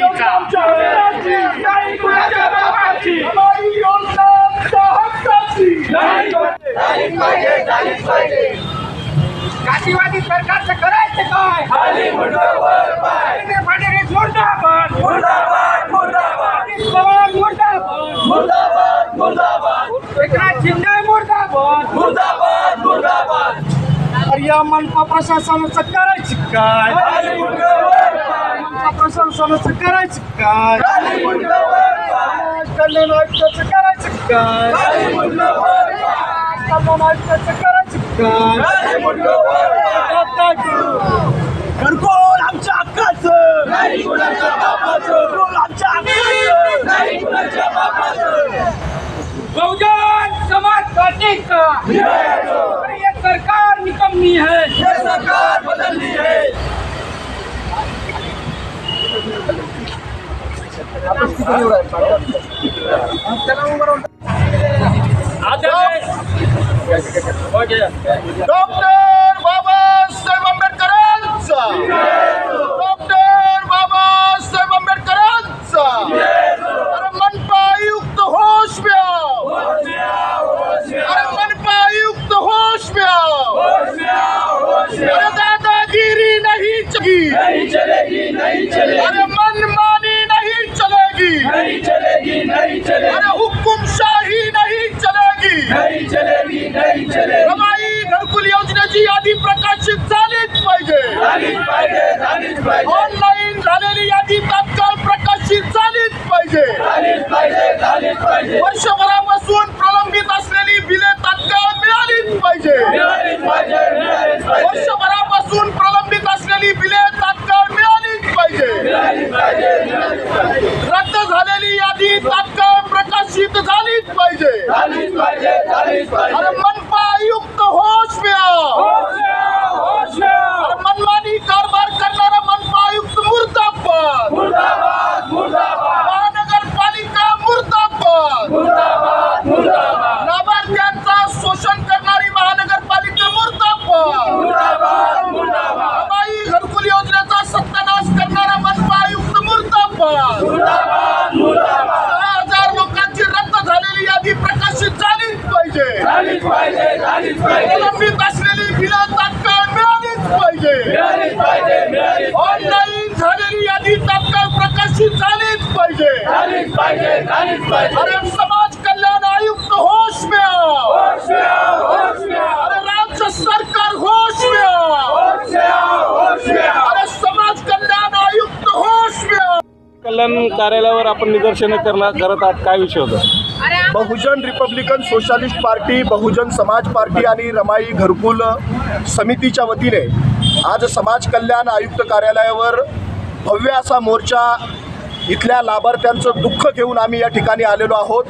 काशीवादी नाही कुणाच्या बापाची हमारी सरकारचं करायचं काय? खाली मुर्दाबाद. मुर्दाबाद मुर्दाबाद. मुर्दाबाद. मुर्दाबाद मुर्दाबाद. मुर्दाबाद. मुर्दाबाद मुर्दाबाद. मनपा प्रशासनाचं करायची काय? मनपा करायचं काय? कल्याण आयुक्ताचं करायचं काय? कल्याण आयुक्ताचं करायचं काय? आमच्या हक्काचं. आमच्या हक्काचं. बहुजन समाज पार्टी का डॉक्टर नहीं चलेगी नहीं चलेगी। अरे हुकुमशाही नहीं चलेगी। नहीं चलेगी नहीं चलेगी। रमाई घरकुल योजनेची यादी प्रकाशित झालीच पाहिजे झालीच पाहिजे झालीच पाहिजे ऑनलाईन झालेली यादी तात्काळ प्रकाशित झालीच पाहिजे झालीच पाहिजे झालीच पाहिजे वर्षभरापासून प्रलंबित असलेली बिले तात्काळ मिळालीच पाहिजे मिळालीच पाहिजे मिळालीच पाहिजे वर्षभरापासून प्रलंबित असलेली बिले तात्काळ मिळालीच पाहिजे मिळालीच पाहिजे मिळालीच पाहिजे रद्द झालेली यादी तात्काळ प्रकाशित झालीच पाहिजे झालीच पाहिजे झालीच पाहिजे अरे मनपा आयुक्त होश में आओ होश में आओ, होश में आओ. अरे मनमानी कारभार करणारा मनपा आयुक्त मुर्दाबाद मुर्दाबाद मुर्दाबाद महानगरपालिका मुर्दाबाद मुर्दाबाद मुर्दाबाद लाभार्थ्यांचा शोषण करणारी महानगरपालिका मुर्दाबाद मुर्दाबाद मुर्दाबाद बाई घरकुल योजनेचा सत्यानाश करणारा मनपा आयुक्त मुर्दाबाद मुर्दाबाद मुर्दाबाद सहा हजार लोकांची रद्द झालेली यादी प्रकाशित झालीच पाहिजे झालीच पाहिजे. झालीच पाहिजे प्रलंबित असलेली बिलं तात्काळ मिळालीच पाहिजे. मिळालीच पाहिजे मिळालीच पाहिजे. ऑनलाईन झालेली यादी तात्काळ प्रकाशित झालीच पाहिजे. झालीच पाहिजे झालीच पाहिजे. अरे समाज कल्याण आयुक्त होश में आओ होश में आओ होश में आओ अरे राज्य सरकार होश में आओ होश में आओ होश में आओ अरे समाज कल्याण आयुक्त होश में कल्याण कार्यालयावर आपण निदर्शनं करणार करत आहात. काय विषय होता? Bahujan Republican Socialist party Bahujan Samaj party आणि रमाई घरकुल समितीच्या वतीने आज समाज कल्याण आयुक्त कार्यालयावर भव्य असा मोर्चा इथल्या लाभार्थ्यांचं दुःख घेऊन आम्ही या ठिकाणी आलेलो आहोत.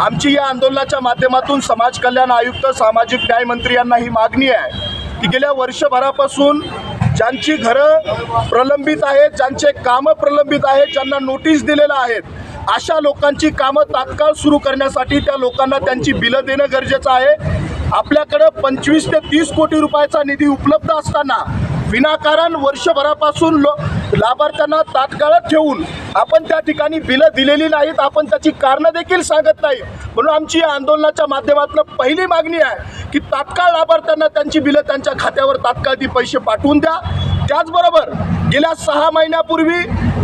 आमची या आंदोलनाच्या माध्यमातून समाज कल्याण आयुक्त सामाजिक न्याय मंत्री यांना ही मागणी आहे की गेल्या वर्षभरापासून ज्यांची घरं प्रलंबित आहेत ज्यांचे कामं प्रलंबित आहेत ज्यांना नोटीस दिलेलं आहेत अशा लोकांची कामं तात्काळ सुरू करण्यासाठी त्या लोकांना त्यांची बिलं देणं गरजेचं आहे. आपल्याकडं पंचवीस ते तीस कोटी रुपयाचा निधी उपलब्ध असताना विनाकारण वर्षभरापासून लो लाभार्थ्यांना तात्काळात ठेवून आपण त्या ठिकाणी बिलं दिलेली नाहीत आपण त्याची कारणं देखील सांगत नाही. म्हणून आमची या आंदोलनाच्या माध्यमातून पहिली मागणी आहे की तात्काळ लाभार्थ्यांना त्यांची बिलं त्यांच्या खात्यावर तात्काळ ती पैसे पाठवून द्या. त्याचबरोबर गेल्या सहा महिन्यापूर्वी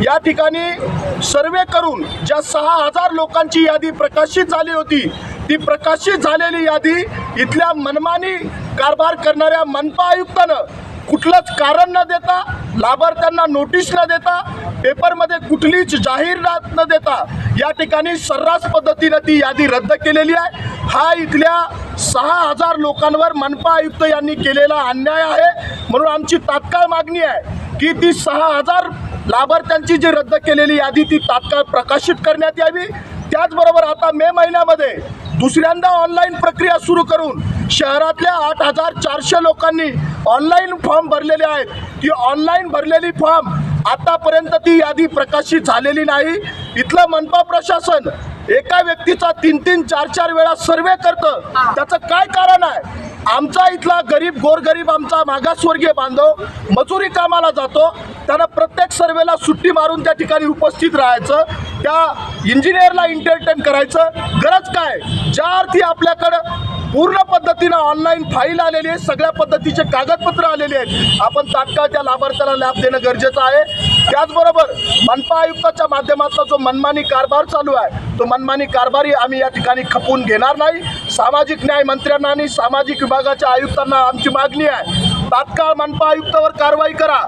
या ठिकाणी सर्वे करून ज्या सहा हजार लोकांची यादी प्रकाशित झाली होती ती प्रकाशित झालेली यादी इथल्या मनमानी कारभार करणाऱ्या मनपा आयुक्तानं कुठलंच कारण न देता लाभार्थ्यांना नोटीस न देता पेपरमध्ये कुठलीच जाहिरात न देता या ठिकाणी सर्रास पद्धतीनं ती यादी रद्द केलेली आहे. हा इथल्या सहा हजार लोकांवर मनपा आयुक्त यांनी केलेला अन्याय आहे. म्हणून आमची तात्काळ मागणी आहे की ती सहा हजार लाभार्थ्यांची जी रद्द केलेली यादी ती तात्काळ प्रकाशित करण्यात यावी. त्याचबरोबर आता मे महिन्यामध्ये दुसऱ्यांदा ऑनलाईन प्रक्रिया सुरू करून शहरातल्या आठ हजार चारशे लोकांनी ऑनलाईन फॉर्म भरलेले आहेत. ती ऑनलाईन भरलेली फॉर्म आतापर्यंत ती यादी प्रकाशित झालेली नाही. इथलं मनपा प्रशासन एका व्यक्तीचा तीन तीन चार चार वेळा सर्वे करतं. त्याचं काय कारण आहे? आमचा इथला गरीब गोरगरीब आमचा मागासवर्गीय बांधव मजुरी कामाला जातो. त्यानं प्रत्येक सर्वेला सुट्टी मारून त्या ठिकाणी उपस्थित राहायचं. त्या इंजिनियरला इंटरटेन करायचं. गरज काय? ज्या अर्थी आपल्याकडं पूर्ण पद्धतीनं ऑनलाईन फाईल आलेली आहे सगळ्या पद्धतीचे कागदपत्र आलेले आहेत. आपण तात्काळ त्या लाभार्थ्याला लाभ देणं गरजेचं आहे. त्याचबरोबर मनपा आयुक्ताच्या माध्यमातला जो मनमानी कारभार चालू आहे तो मनमानी कारभारही आम्ही या ठिकाणी खपवून घेणार नाही. सामाजिक न्याय मंत्र्यांना आणि सामाजिक विभागाच्या आयुक्तांना आमची मागणी आहे. तात्काळ मनपा आयुक्तावर कारवाई करा.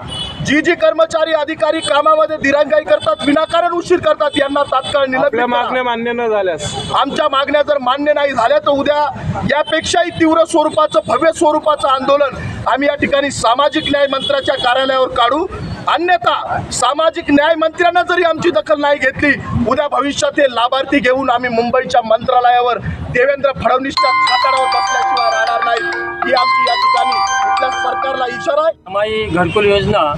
जी जी कर्मचारी अधिकारी कामामध्ये दिरंगाई करतात विनाकारण उशीर करतात यांना तात्काळ निलंबित आपल्या करा. मागण्या मान्य न झाल्यास. आमच्या मागण्या जर मान्य नाही झाल्या तर उद्या यापेक्षाही तीव्र स्वरूपाचं भव्य स्वरूपाचं आंदोलन आम्ही या ठिकाणी सामाजिक न्याय मंत्र्याच्या कार्यालयावर काढू. अन्यथा सामाजिक न्याय मंत्र्यांना जरी आमची दखल नाही घेतली उद्या भविष्यात हे लाभार्थी घेऊन आम्ही मुंबईच्या मंत्रालयावर देवेंद्र फडणवीसच्या खाताडावर बसल्याशिवाय राहणार नाही. ही आमची या ठिकाणी इथल्या सरकारला इशारा आहे. माई घरकुल योजना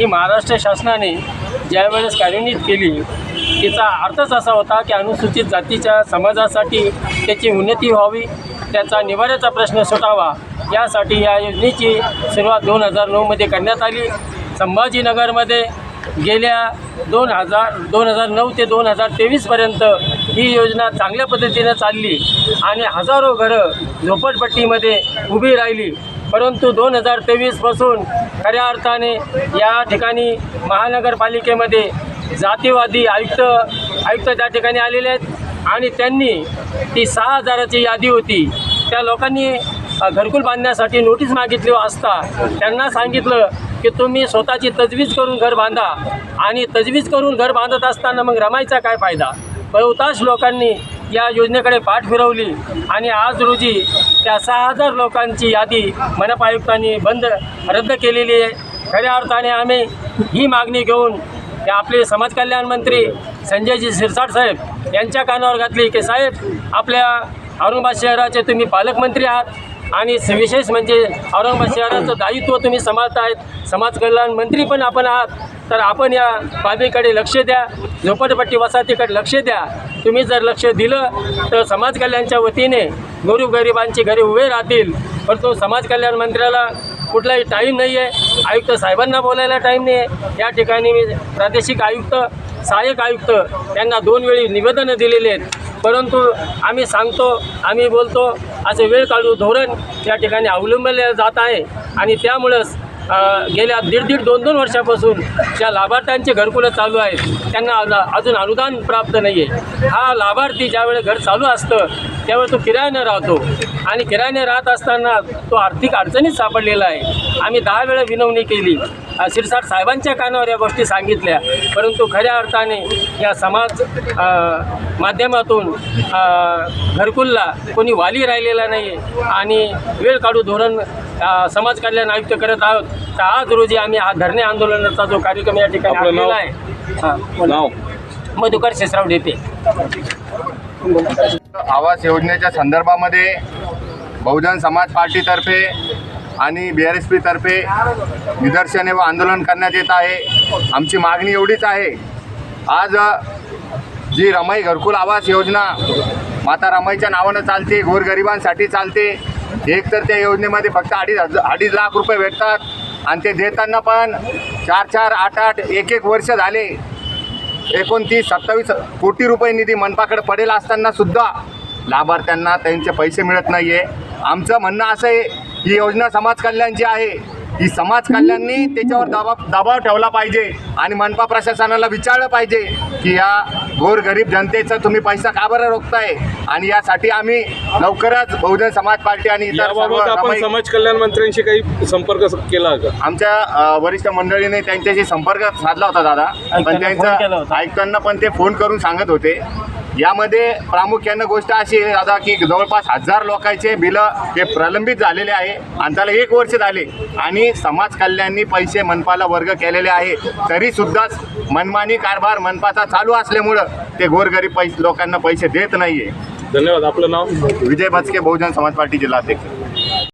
ही महाराष्ट्र शासनाने ज्यावेळेस कार्यान्वित केली तिचा अर्थच असा होता की अनुसूचित जातीच्या समाजासाठी त्याची उन्नती व्हावी त्याचा निवाऱ्याचा प्रश्न सुटावा यासाठी या योजनेची सुरुवात दोन हजार नऊमध्ये करण्यात आली. संभाजीनगरमध्ये गेल्या दोन हजार दोन हजार नऊ ते दोन हजार तेवीसपर्यंत ही योजना चांगल्या पद्धतीनं चालली आणि हजारो घरं झोपडपट्टीमध्ये उभी राहिली. परंतु दोन हजार तेवीसपासून खऱ्या अर्थाने या ठिकाणी महानगरपालिकेमध्ये जातीवादी आयुक्त आयुक्त त्या ठिकाणी आलेले आहेत आणि त्यांनी ती सहा हजाराची यादी होती. त्या लोकांनी घरकुल बांधण्यासाठी नोटीस मागितली असता त्यांना सांगितलं की तुम्ही स्वतःची तजवीज करून घर बांधा आणि तजवीज करून घर बांधत असताना मग रमायचा काय फायदा? बहुतांश लोकांनी या योजनेकडे पाठ फिरवली. आणि आज रोजी त्या सहा हजार लोकांची यादी मनपा आयुक्तांनी बंद रद्द केलेली आहे. खऱ्या अर्थाने आम्ही ही मागणी घेऊन ते आपले समाज कल्याण मंत्री संजयजी सिरसाट साहेब यांच्या कानावर घातली की साहेब आपल्या औरंगाबाद शहराचे तुम्ही पालकमंत्री आहात आणि विशेष म्हणजे औरंगाबाद शहराचं दायित्व तुम्ही सांभाळतायत. समाज कल्याण मंत्री पण आपण आहात. तर आपण या बाबीकडे लक्ष द्या. झोपडपट्टी वसाहतीकडे लक्ष द्या. तुम्ही जर लक्ष दिलं तर समाज कल्याणच्या वतीने गोरगरिबांची घरे उभे राहतील. परंतु समाज कल्याण मंत्र्याला कुठलाही टाईम नाही आहे आयुक्त साहेबांना बोलायला टाईम नाही आहे या ठिकाणी मी प्रादेशिक आयुक्त सहाय्यक आयुक्त यांना दोन वेळी निवेदनं दिलेली आहेत. परंतु आम्ही सांगतो आम्ही बोलतो असं वेळ काढू धोरण या ठिकाणी अवलंबले जात आहे. आणि त्यामुळंच गेल्या दीड दीड दोन दोन वर्षापासून ज्या लाभार्थ्यांचे घरकुलं चालू आहेत त्यांना अज- अजून अनुदान प्राप्त नाही आहे हा लाभार्थी ज्यावेळेस घर चालू असतं त्यावेळेस तो किरायानं राहतो. आणि किरायाने राहत असताना तो आर्थिक अडचणीत सापडलेला आहे. आम्ही दहा वेळा विनवणी केली. शिरसाट साहेबांच्या कानावर या गोष्टी सांगितल्या. परंतु खऱ्या अर्थाने या समाज माध्यमातून घरकुलला कोणी वाली राहिलेला नाही आणि वेळ काढू धोरण समाज कल्याण आयुक्त करत आहोत. तर आज रोजी आम्ही हा धरणे आंदोलनाचा जो कार्यक्रम या ठिकाणी आपलं नाव? आणलेला आहे. हां. नाव? मधुकर शेषराव डेते आवास योजनेच्या संदर्भामध्ये बहुजन समाज पार्टीतर्फे आणि बी आर एस पीतर्फे निदर्शने व आंदोलन करण्यात येत आहे. आमची मागणी एवढीच आहे. आज अ, जी रमाई घरकुल आवास योजना माता रमाईच्या नावानं चालते गोरगरिबांसाठी चालते एक तर त्या योजनेमध्ये फक्त अडीच हज अडीच लाख रुपये भेटतात. आणि ते देताना पण चार चार आठ आठ एक एक वर्ष झाले. एकोणतीस सत्तावीस कोटी रुपये निधी मनपाकडे पडेल असताना सुद्धा लाभार्थ्यांना त्यांचे पैसे मिळत नाही आहे आमचं म्हणणं असं आहे ही योजना समाज कल्याणची आहे. ही समाज कल्याणनी त्याच्यावर दबाव दबाव ठेवला पाहिजे आणि मनपा प्रशासनाला विचारलं पाहिजे की या गोरगरीब जनतेचा तुम्ही पैसा का बरं रोखताय? आणि यासाठी आम्ही लवकरच बहुजन समाज पार्टी आणि इतर समाज कल्याण मंत्र्यांशी काही संपर्क केला का? आमच्या वरिष्ठ मंडळीने त्यांच्याशी संपर्क साधला होता दादा. पण त्यांचं. आयुक्तांना पण ते फोन करून सांगत होते. यामध्ये प्रामुख्यानं गोष्ट अशी आहे दादा की जवळपास हजार लोकांचे बिलं हे प्रलंबित झालेले आहे. आणि त्याला एक वर्ष झाले आणि समाज कल्याणनी पैसे मनपाला वर्ग केलेले आहे. तरी सुद्धा मनमानी कारभार मनपाचा चालू असल्यामुळं ते गोरगरीब पैसे लोकांना पैसे देत नाहीये. धन्यवाद. आपलं नाव? विजय भचके बहुजन समाज पार्टी जिल्हाध्यक्ष.